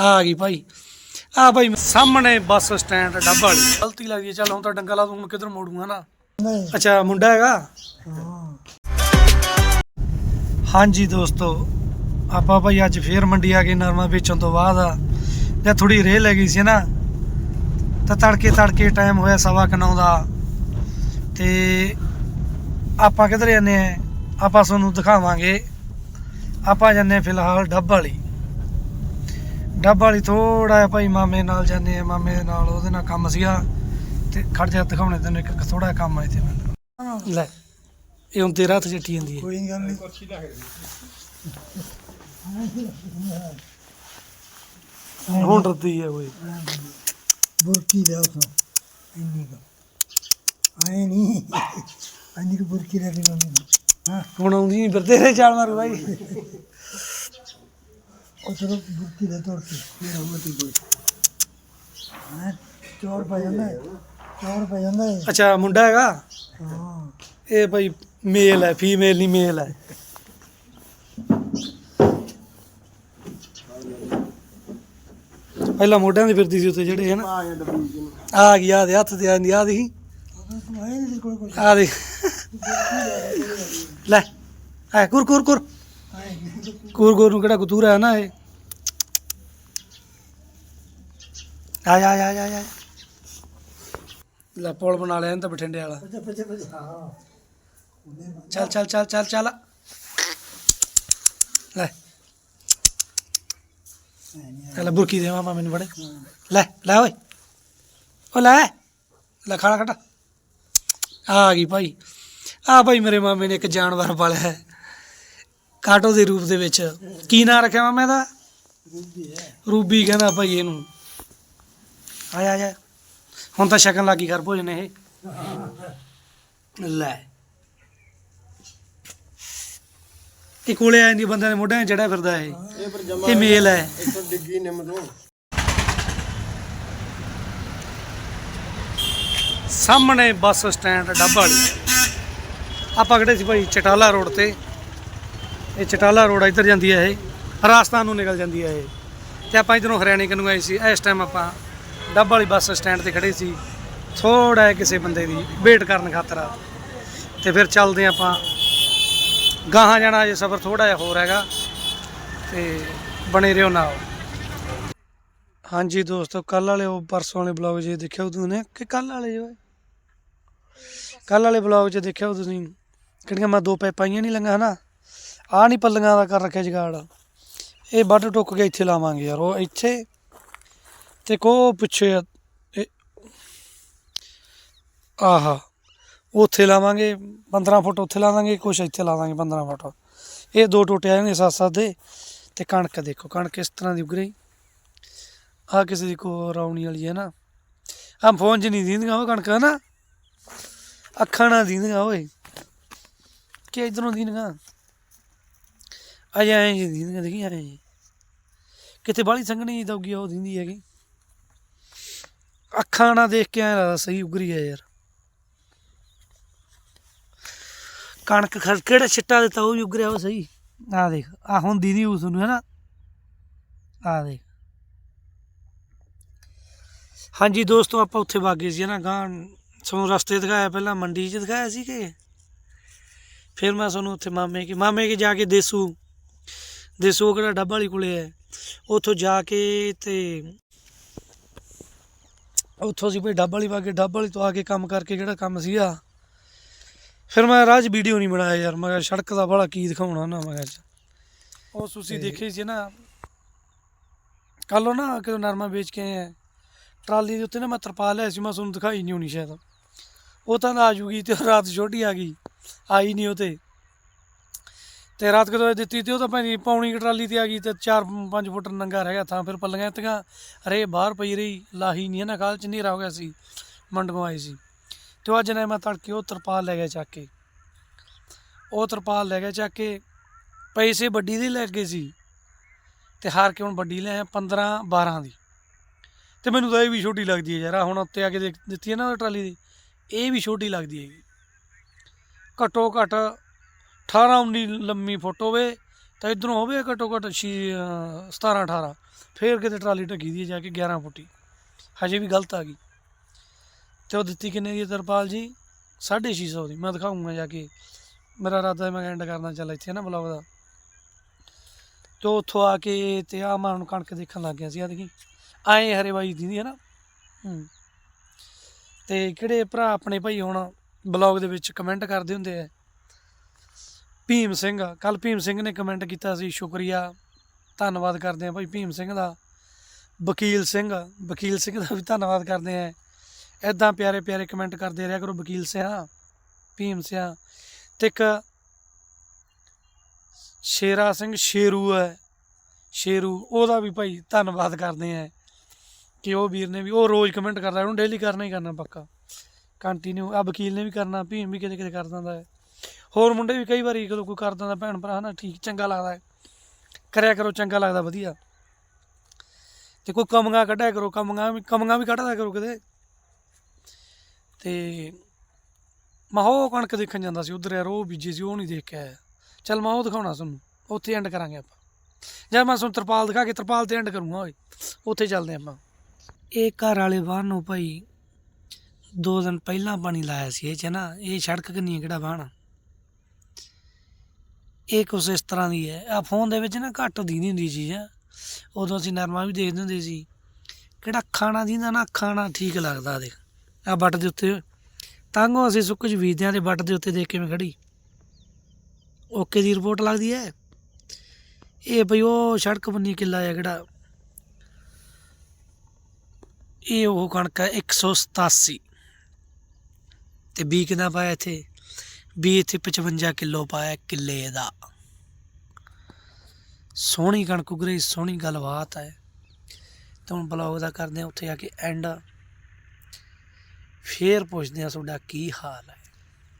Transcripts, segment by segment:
ਆ ਗਈ ਭਾਈ। ਆ ਭਾਈ ਸਾਹਮਣੇ ਬੱਸ ਸਟੈਂਡ ਡੱਬਾ ਵਾਲੀ। ਗਲਤੀ ਲੱਗਦੀ ਹੈ ਚੱਲ ਹੁਣ ਤਾਂ ਡੰਗਾ ਲਾ ਦੂੰ ਹੁਣ ਕਿੱਧਰ ਮੋੜੂਗਾ ਨਾ ਨਹੀਂ। ਅੱਛਾ ਮੁੰਡਾ ਹੈਗਾ? ਹਾਂਜੀ ਦੋਸਤੋ ਆਪਾਂ ਭਾਈ ਅੱਜ ਫੇਰ ਮੰਡੀ ਆ ਗਏ ਨਰਮਾ ਵੇਚਣ ਤੋਂ ਬਾਅਦ। ਜਦ ਥੋੜੀ ਰੇਹ ਲੱਗੀ ਸੀ ਨਾ ਤਾਂ ਤੜਕੇ ਤੜਕੇ ਟਾਈਮ ਹੋਇਆ ਸਵਾ ਕੁ ਨੌ ਦਾ। ਤੇ ਆਪਾਂ ਕਿੱਧਰ ਜਾਂਦੇ ਆ? ਆਪਾਂ ਤੁਹਾਨੂੰ ਦਿਖਾਵਾਂਗੇ। ਆਪਾਂ ਜਾਂਦੇ ਫਿਲਹਾਲ ਡੱਬ ਵਾਲੀ। ਡੱਬ ਵਾਲੀ ਥੋੜਾ ਜਿਹਾ ਭਾਈ ਮਾਮੇ ਨਾਲ ਜਾਂਦੇ ਆ ਮਾਮੇ ਨਾਲ ਉਹਦੇ ਨਾਲ ਕੰਮ ਸੀਗਾ ਤੇ ਖੜ ਜਾ ਦਿਖਾਉਣੇ ਤੈਨੂੰ ਇੱਕ ਥੋੜਾ ਜਿਹਾ ਕੰਮ ਆ ਇੱਥੇ ਮੈਨੂੰ। ਲੈ ਇਹ ਹੁਣ ਤੇਰਾ ਹੱਥ ਚੱਟੀ ਜਾਂਦੀ ਹੈ। ਕੋਈ ਗੱਲ ਨਹੀਂ। ਹੁਣ ਰੱਦੀ ਹੈ ਕੋਈ। ਬੁਰਕੀ ਲਿਆਓ ਸੋ ਇੰਨੀ ਕੁ। ਆਏ ਨਹੀਂ ਇੰਨੀ ਕੁ ਬੁਰਕੀ ਲੈ ਕੇ ਮੰਮੀ ਹਾਂ। ਹੁਣ ਆਉਂਦੀ ਨਹੀਂ ਫਿਰਦੇ ਰਹੇ ਚਾਲ ਮਾਰੂ ਭਾਈ ਹਾਂ ਪੈ ਜਾਂਦਾ ਹੈ ਪੈ ਜਾਂਦਾ ਹੈ ਅੱਛਾ ਮੁੰਡਾ ਹੈਗਾ ਹਾਂ ਇਹ ਭਾਈ ਮੇਲ ਹੈ ਫੀਮੇਲ ਨਹੀਂ ਮੇਲ ਹੈ ਪਹਿਲਾਂ ਮੋਢਿਆਂ ਦੀ ਫਿਰਦੀ ਸੀ ਉੱਤੇ ਜਿਹੜੇ ਹਨ ਆ ਗਈ ਆ ਦੇ ਹੱਥ ਤੇ ਆਂਦੀ ਆ ਦੀ ਤੂੰ ਆਏ ਨਹੀਂ ਕੋਈ ਕੋਈ। ਆ ਦੇ ਲੈ ਐ ਕੁਰ ਕੁਰ ਕੁਰ। ਆਏ। ਕੁਰ ਕੁਰ ਨੂੰ ਕਿਹੜਾ ਕਤੂਰਾ ਹੈ ਨਾ ਇਹ। ਆ ਜਾ ਆ ਜਾ ਆ। ਜਾ ਲੈ ਪੁਲ ਬਣਾ ਲਿਆ ਇਹਨੇ ਤਾਂ ਬਠਿੰਡੇ ਵਾਲਾ। ਹਾਂ ਚੱਲ ਚੱਲ ਚੱਲ ਚੱਲ ਚੱਲ। ਲੈ। ਲੈ ਬੁਰਕੀ ਦੇ ਮਾਮਾ ਮੈਨੂੰ ਬੜੇ। ਲੈ ਲੈ ਓਏ। ਓ ਲੈ। ਲੈ ਖਾਣਾ ਕੱਟ ਆ ਗਈ ਭਾਈ। ਆ ਭਾਈ ਮੇਰੇ ਮਾਮੇ ਨੇ ਇੱਕ ਜਾਨਵਰ ਪਾਲਿਆ ਹੈ। ਕਾਟੋ ਦੇ ਰੂਪ ਦੇ ਵਿੱਚ। ਕੀ ਨਾਂ ਰੱਖਿਆ ਮਾਮੇ ਦਾ? ਰੂਬੀ ਕਹਿੰਦਾ ਭਾਈ ਇਹਨੂੰ। ਆ ਜਾ ਹੁਣ ਤਾਂ ਸ਼ਕਨ ਲੱਗੀ ਕਰ ਭੋਜਨ ਇਹ। ਲੈ। ਇਹ ਕੋਲੇ ਆਂਦੀ ਬੰਦੇ ਦੇ ਮੋਢਿਆਂ 'ਚ ਚੜਿਆ ਫਿਰਦਾ ਇਹ। ਇਹ ਪਰ ਜਮਾ ਇਹ ਮੇਲ ਹੈ। ਇੱਥੋਂ ਡਿੱਗੀ ਨਿੰਮ ਤੋਂ। ਸਾਹਮਣੇ ਬੱਸ ਸਟੈਂਡ ਡੱਬਾ ਵਾਲੀ। ਆਪਾਂ ਕਿਹੜੇ ਸੀ ਭਾਈ ਚਟਾਲਾ ਰੋਡ ਤੇ। ਇਹ ਚਟਾਲਾ ਰੋਡ ਇੱਧਰ ਜਾਂਦੀ ਹੈ ਇਹ। ਰਾਜਸਥਾਨ ਨੂੰ ਨਿਕਲ ਜਾਂਦੀ ਹੈ ਇਹ। ਤੇ ਆਪਾਂ ਇਧਰੋਂ ਹਰਿਆਣੇ ਕੰਨੂ ਆਏ ਸੀ। ਇਸ ਟਾਈਮ ਆਪਾਂ ਡੱਬ ਵਾਲੀ ਬੱਸ ਸਟੈਂਡ ਤੇ ਖੜੇ ਸੀ। ਥੋੜਾ ਜਿਹਾ ਕਿਸੇ ਬੰਦੇ ਦੀ ਵੇਟ ਕਰਨ ਖਾਤਰ। ਤੇ ਫਿਰ ਚੱਲਦੇ ਆਪਾਂ। ਗਾਹਾਂ ਜਾਣਾ ਜੇ ਸਫ਼ਰ ਥੋੜਾ ਜਿਹਾ ਹੋਰ ਹੈਗਾ। ਤੇ ਬਣੇ ਰਹੋ ਨਾਲ। ਹਾਂਜੀ ਦੋਸਤੋ ਕੱਲ ਵਾਲੇ ਉਹ ਪਰਸੋਂ ਵਾਲੇ ਬਲੌਗ 'ਚ ਦੇਖਿਆ ਉਹ ਤੁਸੀਂ? ਕਿ ਕੱਲ ਵਾਲੇ ਜੋ ਕੱਲ ਵਾਲੇ ਬਲੌਗ 'ਚ ਦੇਖਿਆ ਉਹ ਤੁਸੀਂ? ਕਿਹੜੀਆਂ ਮੈਂ ਦੋ ਪੈ ਪਾਈਆਂ ਨਹੀਂ ਲੰਗਾ ਹਨਾ? ਆ ਨਹੀਂ ਪੱਲੀਆਂ ਦਾ ਕਰ ਰੱਖਿਆ ਜਗਾੜ। ਇਹ ਵੱਢ ਟੁੱਕ ਕੇ ਇੱਥੇ ਲਾਵਾਂਗੇ ਯਾਰ, ਉਹ ਇੱਥੇ ਤੇ ਕੋ ਪਿੱਛੇ ਆਹਾ, ਉੱਥੇ ਲਾਵਾਂਗੇ 15 ਫੁੱਟ ਉੱਥੇ ਲਾ ਦਾਂਗੇ ਕੁਛ ਇੱਥੇ ਲਾ ਦਾਂਗੇ 15 ਫੁੱਟ। ਇਹ ਦੋ ਟੋਟੇ ਆਏ ਨੇ ਸੱਤ ਸੱਤ ਦੇ, ਤੇ ਕਣਕ ਦੇਖੋ, ਕਣਕ ਇਸ ਤਰ੍ਹਾਂ ਦੀ ਉਗ ਰਹੀ। ਆ ਕਿਸੇ ਦੀ ਕੋ ਰੌਣੀ ਵਾਲੀ ਹੈ ਨਾ। ਆ ਫੋਨ 'ਚ ਨਹੀਂ ਦਿੰਦੀਆਂ ਉਹ ਕਣਕ ਨਾ। ਅੱਖਾਂ ਨਾਲ ਦਿੰਦੀਆਂ ਓਏ। ਕਿ ਇਧਰੋਂ ਦਿੰਦੀਆਂ? ਅਜੇ ਐਂ ਜੀ ਦਿੰਦੀਆਂ ਦੇਖੀ ਆਏ ਜੀ ਕਿਤੇ ਬਾਲੀ ਸੰਘਣੀ ਦਊਗੀ ਉਹ ਦਿੰਦੀ ਹੈਗੀ। ਅੱਖਾਂ ਨਾਲ ਦੇਖ ਕੇ ਐਂ ਲੱਗਦਾ ਸਹੀ ਉਗਰੀ ਹੈ ਯਾਰ। ਕਣਕ ਖੜ, ਕਿਹੜਾ ਛਿੱਟਾ ਦਿੱਤਾ ਉਹ ਵੀ ਉਗਰਿਆ ਉਹ ਸਹੀ। ਆ ਦੇਖ ਆ ਹੁਣ ਦੀਦੀ ਉਸ ਨੂੰ ਹੈ ਆ ਦੇਖ। ਹਾਂਜੀ ਦੋਸਤੋ, ਆਪਾਂ ਉੱਥੇ ਵਾਗੇ ਸੀ ਨਾ ਗਾਂ ਤੁਹਾਨੂੰ ਰਸਤੇ ਦਿਖਾਇਆ ਪਹਿਲਾਂ, ਮੰਡੀ 'ਚ ਦਿਖਾਇਆ ਸੀ ਕਿ? ਫਿਰ ਮੈਂ ਤੁਹਾਨੂੰ ਉੱਥੇ ਮਾਮੇ ਕੇ ਮਾਮੇ ਕੇ ਜਾ ਕੇ ਦੇਸੂ ਦੇਸੂ ਕਿਹੜਾ ਡੱਬ ਵਾਲੀ ਕੋਲੇ ਹੈ। ਉੱਥੋਂ ਜਾ ਕੇ ਤੇ ਉੱਥੋਂ ਸੀ ਭਈ ਡੱਬਾ ਵਾਲੀ ਵਾਗੇ ਡੱਬਾ ਵਾਲੀ ਤੋਂ ਆ ਕੇ ਕੰਮ ਕਰਕੇ ਜਿਹੜਾ ਕੰਮ ਸੀਗਾ ਫਿਰ ਮੈਂ ਰਾਜ ਵੀਡੀਓ ਨਹੀਂ ਬਣਾਇਆ ਯਾਰ ਮੈਂ ਕਿਹਾ ਸੜਕ ਦਾ ਬੜਾ ਕੀ ਦਿਖਾਉਣਾ ਨਾ ਮੈਂ ਕਿਹਾ। ਉਹ ਤੁਸੀਂ ਦੇਖੇ ਸੀ ਨਾ ਕੱਲ ਉਹ ਨਾ ਕਿਦੋਂ ਨਰਮਾ ਵੇਚ ਕੇ ਆਏ ਟਰਾਲੀ ਦੇ ਉੱਤੇ ਨਾ ਮੈਂ ਤਰਪਾਲ ਲਿਆ ਸੀ ਮੈਂ ਤੁਹਾਨੂੰ ਦਿਖਾਈ ਨਹੀਂ ਹੋਣੀ ਸ਼ਾਇਦ ਉਹ ਤਾਂ ਆ ਜੂਗੀ ਤੇ ਰਾਤ ਛੋਟੀ ਆ ਗਈ ਆਈ ਨਹੀਂ ਉਹ ਤੇ ਤੇ ਰਾਤ ਕਦੋਂ ਦਿੱਤੀ ਤੇ ਉਹ ਤਾਂ ਭਾਈ ਪੌਣੀ ਕੁ ਟਰਾਲੀ ਤੇ ਆ ਗਈ ਤੇ 4-5 ਫੁੱਟ ਨੰਗਾ ਰਹਿ ਗਿਆ ਥਾਂ, ਫਿਰ ਪੱਲੀਆਂ ਤੀਆਂ ਰੇ ਬਾਹਰ ਪਈ ਰਹੀ, ਲਾਹੀ ਨਹੀਂ ਨਾ ਕਾਲ ਚ ਹਨੇਰਾ ਹੋ ਗਿਆ ਸੀ ਮੰਡਗੋਂ ਆਏ ਸੀ। ਤੇ ਉਹ ਅੱਜ ਨੇ ਮੈਂ ਤੜਕੇ ਉਹ ਤਰਪਾਲ ਲੈ ਗਿਆ ਚੱਕ ਕੇ। ਉਹ ਤਰਪਾਲ ਲੈ ਗਿਆ ਚੱਕ ਕੇ, ਪੈਸੇ ਵੱਡੀ ਦੇ ਲੈ ਗਏ ਸੀ। ਤੇ ਹਾਰ ਕੇ ਹੁਣ ਵੱਡੀ ਲੈ ਆਇਆ 15 12 ਦੀ। ਤੇ ਮੈਨੂੰ ਤਾਂ ਇਹ ਵੀ ਛੋਟੀ ਲੱਗਦੀ ਹੈ ਯਾਰ ਹੁਣ ਉੱਤੇ ਆ ਕੇ ਦੇਖ- ਦਿੱਤੀ ਹੈ ਨਾ ਉਹ ਟਰਾਲੀ ਦੀ, ਇਹ ਵੀ ਛੋਟੀ ਲੱਗਦੀ ਹੈ ਘੱਟੋ ਘੱਟ 18 19 ਲੰਮੀ ਫੁੱਟ ਹੋਵੇ ਤਾਂ ਇਧਰੋਂ ਹੋਵੇ ਘੱਟੋ ਘੱਟ 6 17 18 ਫੇਰ ਕਿਤੇ ਟਰਾਲੀ ਢੱਗੀ ਦੀ ਹੈ ਜਾ ਕੇ 11 ਫੁੱਟੀ। ਹਜੇ ਵੀ ਗਲਤ ਆ ਗਈ। ਤੇ ਉਹ ਦਿੱਤੀ ਕਿੰਨੇ ਦੀ ਤਰਪਾਲ ਜੀ? 650 ਦੀ। ਮੈਂ ਦਿਖਾਉਂਗਾ ਜਾ ਕੇ। ਮੇਰਾ ਇਰਾਦਾ ਮੈਂ ਐਂਡ ਕਰਨਾ, ਚੱਲ ਇੱਥੇ ਨਾ ਬਲੌਗ ਦਾ। ਤੇ ਉੱਥੋਂ ਆ ਕੇ ਤੇ ਆ ਮੈਂ ਹੁਣ ਕਣਕ ਦੇਖਣ ਲੱਗ ਗਿਆ ਸੀ ਆ ਦੇਖੀ। ਆਏ ਹਰੇ ਬਾਈ ਦੀ ਹੈ ਨਾ। ਹੂੰ। ਤੇ ਕਿਹੜੇ ਭਰਾ ਆਪਣੇ ਭਾਈ ਹੁਣ ਬਲੌਗ ਦੇ ਵਿੱਚ ਕਮੈਂਟ ਕਰਦੇ ਹੁੰਦੇ ਆ। ਭੀਮ ਸਿੰਘ ਕੱਲ ਭੀਮ ਸਿੰਘ ਨੇ ਕਮੈਂਟ ਕੀਤਾ ਸੀ, ਸ਼ੁਕਰੀਆ, ਧੰਨਵਾਦ ਕਰਦੇ ਆ ਭਾਈ ਭੀਮ ਸਿੰਘ ਦਾ। ਵਕੀਲ ਸਿੰਘ ਵਕੀਲ ਸਿੰਘ ਦਾ ਵੀ ਧੰਨਵਾਦ ਕਰਦੇ ਆ ਐਦਾਂ ਪਿਆਰੇ ਪਿਆਰੇ ਕਮੈਂਟ ਕਰਦੇ ਰਿਹਾ ਕਰੋ ਵਕੀਲ ਸਿਆ, ਭੀਮ ਸਿਆ। ਤੇ ਇੱਕ ਸ਼ੇਰਾ ਸਿੰਘ ਸ਼ੇਰੂ ਹੈ, ਸ਼ੇਰੂ, ਉਹਦਾ ਵੀ ਭਾਈ ਧੰਨਵਾਦ ਕਰਦੇ ਆ ਕਿ ਉਹ ਵੀਰ ਨੇ ਵੀ, ਉਹ ਰੋਜ਼ ਕਮੈਂਟ ਕਰਦਾ, ਉਹਨੂੰ ਡੇਲੀ ਕਰਨਾ ਹੀ ਕਰਨਾ ਪੱਕਾ। ਕੰਟੀਨਿਊ ਆ ਵਕੀਲ ਨੇ ਵੀ ਕਰਨਾ, ਭੀਮ ਵੀ ਕਿਤੇ ਕਿਤੇ ਕਰ ਦਿੰਦਾ ਹੈ। ਹੋਰ ਮੁੰਡੇ ਵੀ ਕਈ ਵਾਰੀ ਕਦੋਂ ਕੋਈ ਕਰ ਦਿੰਦਾ, ਭੈਣ ਭਰਾ ਹਨਾ, ਠੀਕ, ਚੰਗਾ ਲੱਗਦਾ ਹੈ। ਕਰਿਆ ਕਰੋ, ਚੰਗਾ ਲੱਗਦਾ, ਵਧੀਆ। ਤੇ ਕੋਈ ਕਮਗਾ ਕੱਢਿਆ ਕਰੋ ਕਮਗਾ ਵੀ ਕਮਗਾ ਵੀ ਕੱਢਦਾ ਕਰੋ ਕਿਤੇ। ਤੇ ਮੈਂ ਉਹ ਕਣਕ ਦੇਖਣ ਜਾਂਦਾ ਸੀ ਉਧਰ ਯਾਰ, ਉਹ ਬੀਜੀ ਸੀ, ਉਹ ਨਹੀਂ ਦੇਖ ਕੇ ਆਇਆ। ਚੱਲ ਮੈਂ ਉਹ ਦਿਖਾਉਣਾ ਤੁਹਾਨੂੰ, ਉੱਥੇ ਐਂਡ ਕਰਾਂਗੇ ਆਪਾਂ। ਜਾਂ ਮੈਂ ਤੁਹਾਨੂੰ ਤਰਪਾਲ ਦਿਖਾ ਕੇ ਤਰਪਾਲ ਤੇ ਐਂਡ ਕਰੂੰਗਾ, ਓਏ। ਉੱਥੇ ਚੱਲਦੇ ਆਪਾਂ। ਇਹ ਘਰ ਵਾਲੇ ਬਾਹਰ ਨੂੰ ਭਾਈ, ਦੋ ਦਿਨ ਪਹਿਲਾਂ ਪਾਣੀ ਲਾਇਆ ਸੀ, ਇਹ ਚ ਨਾ, ਇਹ ਸੜਕ ਕਿੰਨੀ ਹੈ, ਕਿਹੜਾ ਬਾਹਣ? ਇਹ ਕੁਛ ਇਸ ਤਰ੍ਹਾਂ ਦੀ ਹੈ। ਆ ਫੋਨ ਦੇ ਵਿੱਚ ਨਾ ਘੱਟ ਦੀ ਹੁੰਦੀ ਚੀਜ਼। ਉਦੋਂ ਅਸੀਂ ਨਰਮਾ ਵੀ ਦੇਖਦੇ ਹੁੰਦੇ ਸੀ। ਕਿਹੜਾ ਖਾਣਾ ਦੀਂਦਾ ਨਾ ਖਾਣਾ ਠੀਕ ਲੱਗਦਾ ਦੇਖ। ਆ ਬੱਟ ਦੇ ਉੱਤੇ ਤਾਂਗੋ ਅਸੀਂ ਸੁੱਕ ਚ ਬੀਜਦੇ ਹਾਂ ਤੇ ਬੱਟ ਦੇ ਉੱਤੇ ਦੇਖ ਕਿਵੇਂ ਖੜੀ। ਓਕੇ ਦੀ ਰਿਪੋਰਟ ਲੱਗਦੀ ਹੈ। ਇਹ ਬਈ ਉਹ ਸੜਕ ਬੰਨੀ ਕਿੱਲਾ ਹੈ ਕਿਹੜਾ? ਇਹ ਉਹ ਕਣਕ ਹੈ 187 ਤੇ ਬੀ ਕਿੰਨਾ ਪਾਇਆ ਇੱਥੇ? ਵੀ ਇੱਥੇ 55 ਕਿਲੋ ਪਾਇਆ ਕਿੱਲੇ ਦਾ। ਸੋਹਣੀ ਕਣਕ ਉਗਰੀ, ਸੋਹਣੀ ਗੱਲਬਾਤ ਹੈ। ਤੇ ਹੁਣ ਬਲੌਗ ਦਾ ਕਰਦੇ ਆ ਉੱਥੇ ਜਾ ਕੇ ਐਂਡ ਫੇਰ ਪੁੱਛਦੇ ਆ ਤੁਹਾਡਾ ਕੀ ਹਾਲ ਹੈ।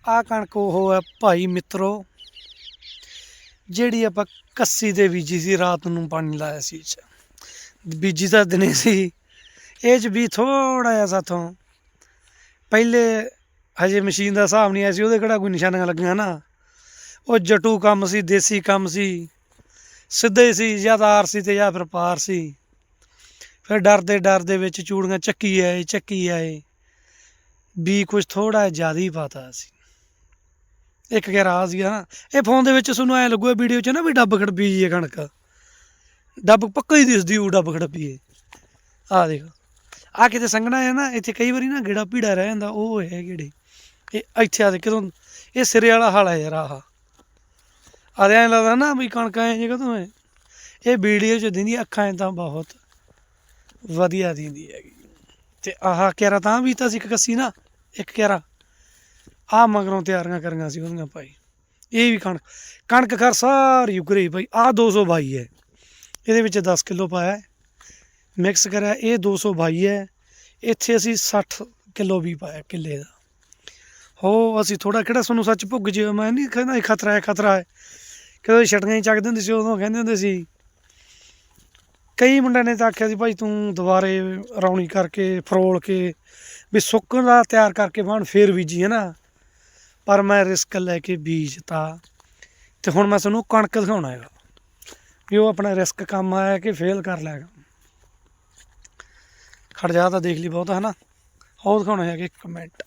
ਆ ਕਣਕ ਉਹ ਹੈ ਭਾਈ ਮਿੱਤਰੋ, ਜਿਹੜੀ ਆਪਾਂ ਕੱਸੀ ਦੇ ਬੀਜੀ ਸੀ, ਰਾਤ ਨੂੰ ਪਾਣੀ ਲਾਇਆ ਸੀ 'ਚ ਬੀਜੀ ਤਾਂ ਦਿਨੇ ਸੀ। ਇਹ ਚ ਵੀ ਥੋੜਾ ਜਿਹਾ ਸਾਥੋਂ ਪਹਿਲੇ ਹਜੇ ਮਸ਼ੀਨ ਦਾ ਹਿਸਾਬ ਨਹੀਂ ਆਇਆ ਸੀ, ਉਹਦੇ ਕਿਹੜਾ ਕੋਈ ਨਿਸ਼ਾਨੀਆਂ ਲੱਗੀਆਂ ਨਾ। ਉਹ ਜਟੂ ਕੰਮ ਸੀ, ਦੇਸੀ ਕੰਮ ਸੀ, ਸਿੱਧੇ ਸੀ, ਜਾਂ ਤਾਰ ਸੀ ਤੇ ਜਾਂ ਫਿਰ ਪਾਰ ਸੀ। ਫਿਰ ਡਰਦੇ ਡਰਦੇ ਵਿੱਚ ਚੂੜੀਆਂ ਚੱਕੀ ਆਏ ਚੱਕੀ ਆਏ। ਵੀ ਕੁਝ ਥੋੜਾ ਜ਼ਿਆਦਾ ਹੀ ਪਤਾ ਸੀ। ਇੱਕ ਕਿ ਰਾਜ਼ ਹੀ ਨਾ, ਇਹ ਫੋਨ ਦੇ ਵਿੱਚ ਤੁਹਾਨੂੰ ਐ ਲੱਗੂਗਾ ਵੀਡੀਓ 'ਚ ਨਾ ਵੀ ਡੱਬ ਖੜਪੀ ਜੀ ਹੈ ਕਣਕ। ਡੱਬ ਪੱਕਾ ਹੀ ਦਿਸਦੀ ਉਹ ਡੱਬ ਖੜਪੀ ਹੈ ਆ ਦੇਖ। ਆ ਕਿਤੇ ਸੰਗਣਾ ਹੈ ਨਾ, ਇੱਥੇ ਕਈ ਵਾਰੀ ਨਾ ਗੇੜਾ ਪੀੜਾ ਰਹਿ ਜਾਂਦਾ, ਉਹ ਹੈ ਗੇੜੇ। ਇਹ ਇੱਥੇ ਆ ਦੇ ਕਦੋਂ ਇਹ ਸਿਰੇ ਵਾਲਾ ਹਾਲ ਹੈ ਯਾਰ ਆਹ। ਆ ਐਂ ਲੱਗਦਾ ਨਾ ਵੀ ਕਣਕਾਂ ਐ ਜੇ ਕਦੋਂ ਹੈ। ਇਹ ਵੀਡੀਓ ਚ ਦਿੰਦੀ ਅੱਖਾਂ ਐਂ ਤਾਂ ਬਹੁਤ ਵਧੀਆ ਦਿੰਦੀ ਹੈਗੀ। ਤੇ ਆਹ ਕਿਆਰਾ ਤਾਂ ਵੀ ਤਾਂ ਸੀ ਇੱਕ ਕੱਸੀ ਨਾ, ਇੱਕ ਕਿਆਰਾ। ਆ ਮਗਰੋਂ ਤਿਆਰੀਆਂ ਕਰੀਆਂ ਸੀ ਉਹਦੀਆਂ ਭਾਈ। ਇਹ ਵੀ ਕਣਕ ਕਣਕ ਘਰ ਸਾਰੀ ਉਗਰੀ ਭਾਈ। ਆ 222 ਹੈ। ਇਹਦੇ ਵਿੱਚ 10 ਕਿਲੋ ਪਾਇਆ ਮਿਕਸ ਕਰਿਆ, ਇਹ 222 ਹੈ। ਇੱਥੇ ਅਸੀਂ 60 ਕਿਲੋ ਵੀ ਪਾਇਆ ਕਿੱਲੇ ਦਾ। ਹੋ, ਅਸੀਂ ਥੋੜਾ ਕਿਹੜਾ ਤੁਹਾਨੂੰ ਸੱਚ ਭੁੱਗ ਜੇ, ਮੈਂ ਨਹੀਂ ਕਹਿੰਦਾ ਇਹ ਖਤਰਾ ਹੈ ਖਤਰਾ ਹੈ। ਕਦੋਂ ਛਟੀਆਂ ਹੀ ਚੱਕਦੇ ਹੁੰਦੇ ਸੀ, ਉਦੋਂ ਕਹਿੰਦੇ ਹੁੰਦੇ ਸੀ। ਕਈ ਮੁੰਡਿਆਂ ਨੇ ਤਾਂ ਆਖਿਆ ਸੀ, ਭਾਈ ਤੂੰ ਦੁਬਾਰੇ ਰੌਣੀ ਕਰਕੇ, ਫਰੋਲ ਕੇ, ਵੀ ਸੁੱਕਣ ਦਾ ਤਿਆਰ ਕਰਕੇ ਬਾਣ ਫੇਰ ਬੀਜੀ, ਹੈ ਨਾ। ਪਰ ਮੈਂ ਰਿਸਕ ਲੈ ਕੇ ਬੀਜਤਾ। ਤੇ ਹੁਣ ਮੈਂ ਤੁਹਾਨੂੰ ਕਣਕ ਦਿਖਾਉਣਾ ਹੈਗਾ। ਵੀ ਉਹ ਆਪਣਾ ਰਿਸਕ ਕੰਮ ਆਇਆ ਕਿ ਫੇਲ ਕਰ ਲਿਆ ਖੜ ਜਾ ਤਾਂ ਦੇਖ ਲਈ ਬਹੁਤ, ਹੈ ਨਾ। ਉਹ ਦਿਖਾਉਣਾ ਹੈਗਾ ਇੱਕ ਮਿੰਟ।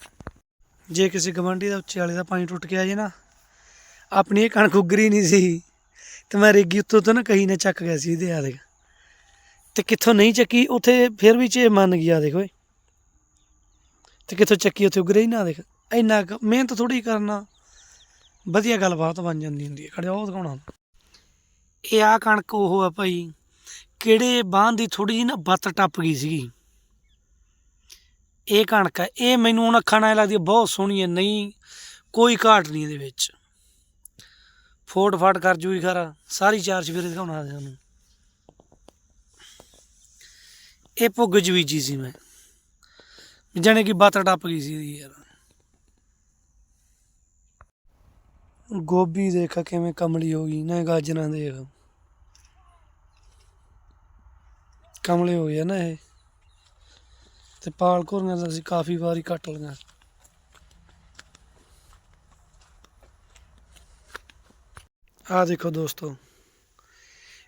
ਜੇ ਕਿਸੇ ਗਵਾਂਢੀ ਦਾ ਉੱਚੇ ਵਾਲੇ ਦਾ ਪਾਣੀ ਟੁੱਟ ਗਿਆ ਜੇ ਨਾ, ਆਪਣੀ ਇਹ ਕਣਕ ਉਗਰੀ ਨਹੀਂ ਸੀ, ਤੇ ਮੈਂ ਰੇਗੀ ਉੱਤੋਂ ਤੋਂ ਨਾ ਕਹੀ ਨੇ ਚੱਕ ਗਿਆ ਸੀ ਇਹਦੇ ਆ ਦੇਖ। ਤੇ ਕਿੱਥੋਂ ਨਹੀਂ ਚੱਕੀ, ਉੱਥੇ ਫਿਰ ਵੀ ਚੇ ਮੰਨ ਗਿਆ ਦੇਖ ਓਏ। ਤੇ ਕਿੱਥੋਂ ਚੱਕੀ, ਉੱਥੇ ਉਗਰੇ ਹੀ ਨਾ ਦੇਖ। ਇੰਨਾ ਕੁ ਮਿਹਨਤ ਥੋੜੀ ਕਰਨਾ, ਵਧੀਆ ਗੱਲਬਾਤ ਬਣ ਜਾਂਦੀ ਹੁੰਦੀ ਹੈ। ਖੜਿਆ ਉਹ ਦਿਖਾਉਣਾ। ਇਹ ਆ ਕਣਕ ਉਹ ਆ ਭਾਈ, ਕਿਹੜੇ ਬਾਂਹ ਦੀ ਥੋੜੀ ਜਿਹੀ ਨਾ ਬੱਤ ਟੱਪ ਗਈ ਸੀਗੀ। ਇਹ ਕਣਕ ਹੈ, ਇਹ ਮੈਨੂੰ ਹੁਣ ਅੱਖਾਂ ਨਾਲ ਲੱਗਦੀ ਬਹੁਤ ਸੋਹਣੀ ਹੈ, ਨਹੀਂ, ਕੋਈ ਘਾਟ ਨਹੀਂ ਇਹਦੇ ਵਿੱਚ। ਫੋਟ ਫਾਟ ਕਰ ਜੂਗੀ ਖਰਾ, ਸਾਰੀ ਚਾਰ ਚਵੇਰੇ ਦਿਖਾਉਣਾ ਤੁਹਾਨੂੰ। ਇਹ ਭੁੱਗ ਚ ਬੀਜੀ ਸੀ ਮੈਂ। ਜਾਣੇ ਕਿ ਬੱਤ ਟੱਪ ਗਈ ਸੀ ਇਹਦੀ ਯਾਰ। ਗੋਭੀ ਦੇਖ ਕਿਵੇਂ ਕਮਲੀ ਹੋ ਗਈ, ਨਾ ਗਾਜਰਾਂ ਦੇਖ। ਕਮਲੇ ਹੋ ਗਏ ਨਾ ਇਹ। ਤੇ ਪਾਲ ਘੋਰੀਆਂ ਤਾਂ ਅਸੀਂ ਕਾਫੀ ਵਾਰੀ ਕੱਟ ਲਈਆਂ। ਆਹ ਦੇਖੋ ਦੋਸਤੋ,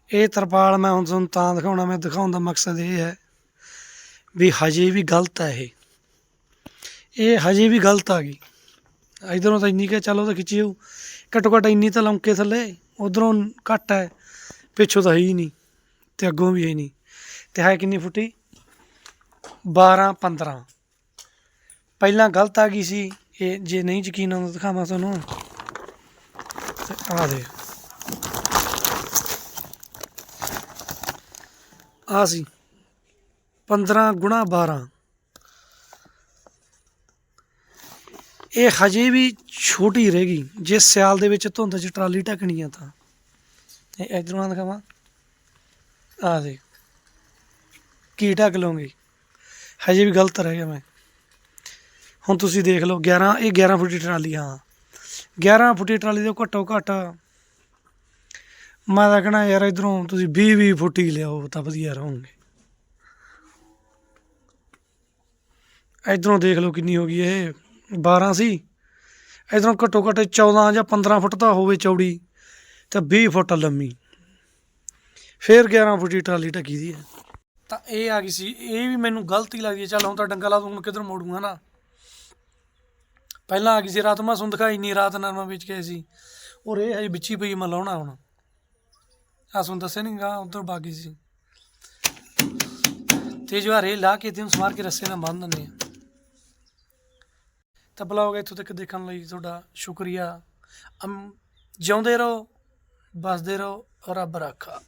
ਇਹ ਤਰਪਾਲ ਮੈਂ ਹੁਣ ਤੁਹਾਨੂੰ ਤਾਂ ਦਿਖਾਉਣਾ, ਮੈਂ ਦਿਖਾਉਣ ਦਾ ਮਕਸਦ ਇਹ ਹੈ ਵੀ ਹਜੇ ਵੀ ਗਲਤ ਹੈ ਇਹ। ਇਹ ਹਜੇ ਵੀ ਗਲਤ ਆ ਗਈ। ਇਧਰੋਂ ਤਾਂ ਇੰਨੀ ਕਿ ਚੱਲ ਤਾਂ ਖਿੱਚੀ ਜਾਊ ਘੱਟੋ ਘੱਟ ਇੰਨੀ ਤਾਂ ਲੰਕੇ ਥੱਲੇ, ਉਧਰੋਂ ਘੱਟ ਹੈ, ਪਿੱਛੋਂ ਤਾਂ ਹੈ ਹੀ ਨਹੀਂ ਤੇ ਅੱਗੋਂ ਵੀ ਹੈ ਨਹੀਂ। ਤੇ ਹੈ ਕਿੰਨੀ ਫੁੱਟੀ? 12 15 ਪਹਿਲਾਂ ਗਲਤ ਆ ਗਈ ਸੀ, ਇਹ ਜੇ ਨਹੀਂ ਯਕੀਨ ਆਉਂਦਾ ਦਿਖਾਵਾਂ ਤੁਹਾਨੂੰ। ਆ ਦੇ। ਆ ਸੀ। 15 ਗੁਣਾ 12 ਇਹ ਹਜੇ ਵੀ ਛੋਟੀ ਰਹੇਗੀ ਜੇ ਸਿਆਲ ਦੇ ਵਿੱਚ ਧੁੰਦ 'ਚ ਟਰਾਲੀ ਢੱਕਣੀ ਆ ਤਾਂ ਇਹ ਇਧਰੋਂ ਦਿਖਾਵਾਂ। ਆ ਦੇ। ਕੀ ਢੱਕ ਲਓਗੇ? ਹਜੇ ਵੀ ਗਲਤ ਰਹਿ ਗਿਆ ਮੈਂ। ਹੁਣ ਤੁਸੀਂ ਦੇਖ ਲਓ 11 ਇਹ 11 ਫੁੱਟੀ ਟਰਾਲੀ, ਹਾਂ। 11 ਫੁੱਟੀ ਟਰਾਲੀ ਦੇ ਘੱਟੋ ਘੱਟ ਮੈਂ ਤਾਂ ਕਹਣਾ ਯਾਰ ਇਧਰੋਂ ਤੁਸੀਂ 20 20 ਫੁੱਟੀ ਲਿਆਓ ਤਾਂ ਵਧੀਆ ਰਹੋਗੇ। ਇਧਰੋਂ ਦੇਖ ਲਓ ਕਿੰਨੀ ਹੋ ਗਈ ਇਹ 12 ਸੀ। ਇਧਰੋਂ ਘੱਟੋ ਘੱਟ 14 ਜਾਂ 15 ਫੁੱਟ ਤਾਂ ਹੋਵੇ ਚੌੜੀ, ਤੇ 20 ਫੁੱਟ ਲੰਮੀ। ਫਿਰ 11 ਫੁੱਟੀ ਟਰਾਲੀ ਢੱਕੀ ਦੀ ਹੈ। ਤਾਂ ਇਹ ਆ ਗਈ ਸੀ, ਇਹ ਵੀ ਮੈਨੂੰ ਗਲਤੀ ਲੱਗਦੀ ਹੈ, ਚੱਲ ਹੁਣ ਤਾਂ ਡੰਗਾ ਲਾ ਦੂੰ ਹੁਣ ਕਿੱਧਰ ਮੋੜੂਗਾ ਨਾ ਪਹਿਲਾਂ ਆ ਗਈ ਸੀ ਰਾਤ, ਮੈਂ ਸੁਣ, ਦਿਖਾਈ ਨਹੀਂ ਰਾਤ ਨਰਮਾ ਵੇਚ ਕੇ ਸੀ। ਔਰ ਇਹ ਹਜੇ ਵਿੱਚੀ ਪਈ ਮੈਂ ਹੁਣ। ਆ ਸੁਣ, ਦੱਸਿਆ ਨਹੀਂ ਗਾ, ਉਧਰ ਬਾਗੀ ਸੀ। ਤੇ ਜੋ ਲਾ ਕੇ ਤੇ ਸਮਾਰ ਕੇ ਰੱਸੇ ਨਾਲ ਬੰਨ ਦਿੰਦੇ ਆ। ਤਾਂ ਬਲੌਗ ਇੱਥੋਂ ਤੱਕ ਦੇਖਣ ਲਈ ਤੁਹਾਡਾ ਸ਼ੁਕਰੀਆ। ਜਿਉਂਦੇ ਰਹੋ ਬਸਦੇ ਰਹੋ, ਰੱਬ ਰਾਖਾ।